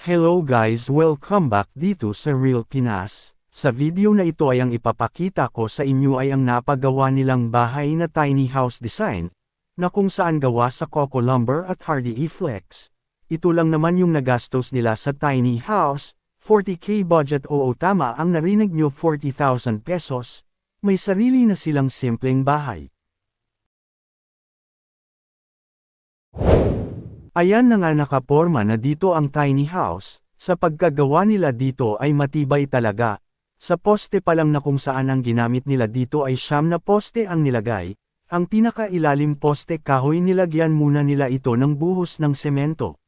Hello guys welcome back dito sa Real Pinas. Sa video na ito ay ang ipapakita ko sa inyo ay ang napagawa nilang bahay na tiny house design, na kung saan gawa sa Coco Lumber at Hardy E-Flex. Ito lang naman yung nagastos nila sa tiny house, 40k budget oo tama ang narinig nyo 40,000 pesos, may sarili na silang simpleng bahay. Ayan na nga nakaporma na dito ang tiny house, sa pagkagawa nila dito ay matibay talaga. Sa poste pa lang na kung saan ang ginamit nila dito ay siyam na poste ang nilagay, ang pinakailalim poste kahoy nilagyan muna nila ito ng buhos ng semento.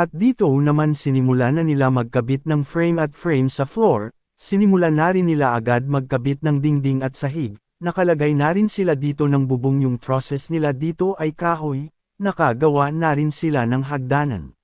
At dito naman sinimula na nila magkabit ng frame at frame sa floor, sinimula na rin nila agad magkabit ng dingding at sahig, nakalagay na rin sila dito ng bubong yung process nila dito ay kahoy, nakagawa na rin sila ng hagdanan.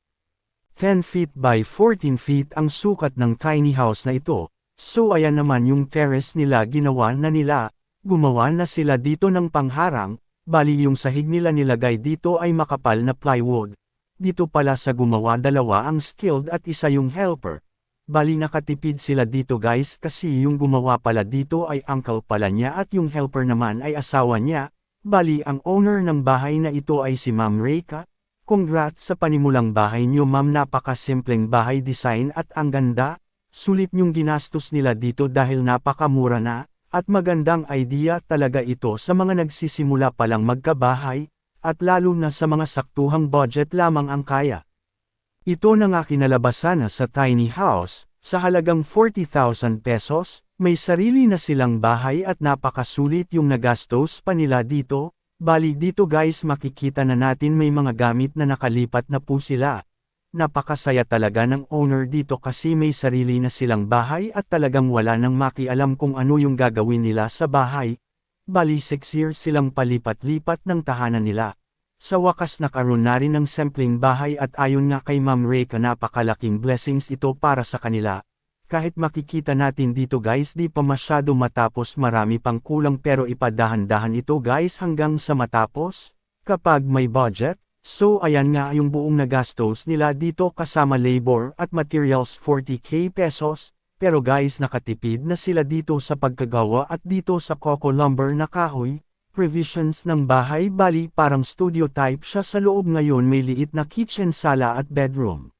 10 feet by 14 feet ang sukat ng tiny house na ito, so ayan naman yung terrace nila ginawa na nila, gumawa na sila dito ng pangharang, bali yung sahig nila nilagay dito ay makapal na plywood. Dito pala sa gumawa dalawa ang skilled at isa yung helper. Bali nakatipid sila dito guys kasi yung gumawa pala dito ay uncle pala niya at yung helper naman ay asawa niya, Bali ang owner ng bahay na ito ay si Ma'am Reika. Congrats sa panimulang bahay niyo ma'am napakasimpleng bahay design at ang ganda. Sulit niyong ginastos nila dito dahil napakamura na, at magandang idea talaga ito sa mga nagsisimula palang magkabahay, at lalo na sa mga saktuhang budget lamang ang kaya. Ito na nga kinalabasan na sa tiny house, sa halagang 40,000 pesos, may sarili na silang bahay at napakasulit yung nagastos pa nila dito, bali dito guys makikita na natin may mga gamit na nakalipat na po sila. Napakasaya talaga ng owner dito kasi may sarili na silang bahay at talagang wala nang makialam kung ano yung gagawin nila sa bahay. Bali 6 years silang palipat-lipat ng tahanan nila. Sa wakas nakaroon na rin ng simpleng bahay at ayon nga kay Ma'am Reka napakalaking blessings ito para sa kanila. Kahit makikita natin dito guys di pa masyado matapos marami pang kulang pero ipadahan-dahan ito guys hanggang sa matapos, kapag may budget, so ayan nga yung buong nagastos nila dito kasama labor at materials 40k pesos, pero guys nakatipid na sila dito sa pagkagawa at dito sa Coco Lumber na kahoy, provisions ng bahay bali parang studio type siya sa loob ngayon may liit na kitchen sala at bedroom.